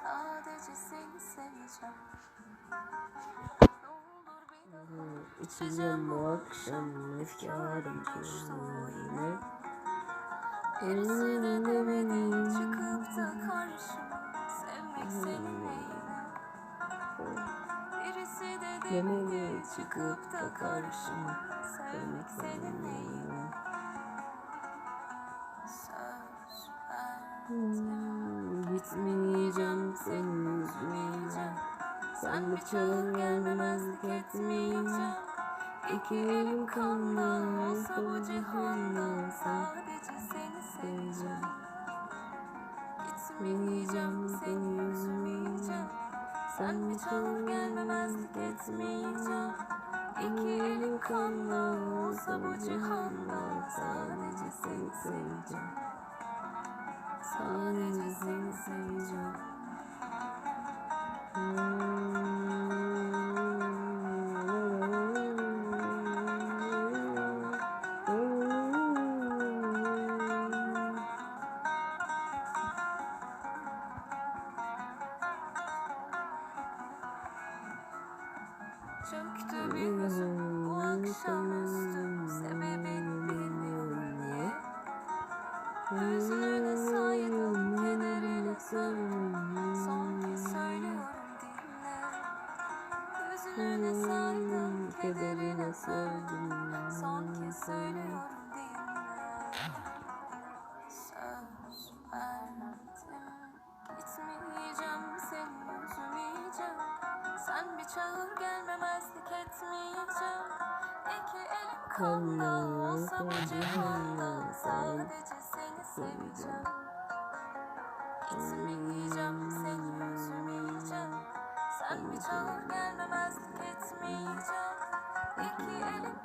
Sadece seni seveceğim. Ne olur bir daha İçeceğim bu akşam efkarım yine. Elinin de beni çıkıp da karşıma sevmek seninle yine. Birisi de Demeli demeli çıkıp da karşıma sevmek seninle yine. Söz verdim. Gitmeyeceğim seni üzmeyeceğim Sen bir çağır gelmemezlik etmeyeceğim İki elim kanlı olsa bu cihanda Sadece seni seveceğim. Gitmeyeceğim seni üzmeyeceğim. Sen bir çağır gelmemezlik etmeyeceğim İki elim kanlı olsa bu cihanda Sadece seni seveceğim. Sadece seni seveceğim Çöktü bir hüzün bu akşamüstü Sebebini bilmiyorum niye. Hüznüne saydım kederine sarıldım Son kez söylüyorum dinle. Hüznüne saydım kederine sarıldım Son kez söylüyorum dinle Ben bir çağın gelmemezlik etmeyeceğim. İki elim kanda olsa bu cihanda Sadece seni seveceğim. İçimi giyeceğim seni yüzümü yiyeceğim Sen bir çağın gelmemezlik etmeyeceğim. İki elim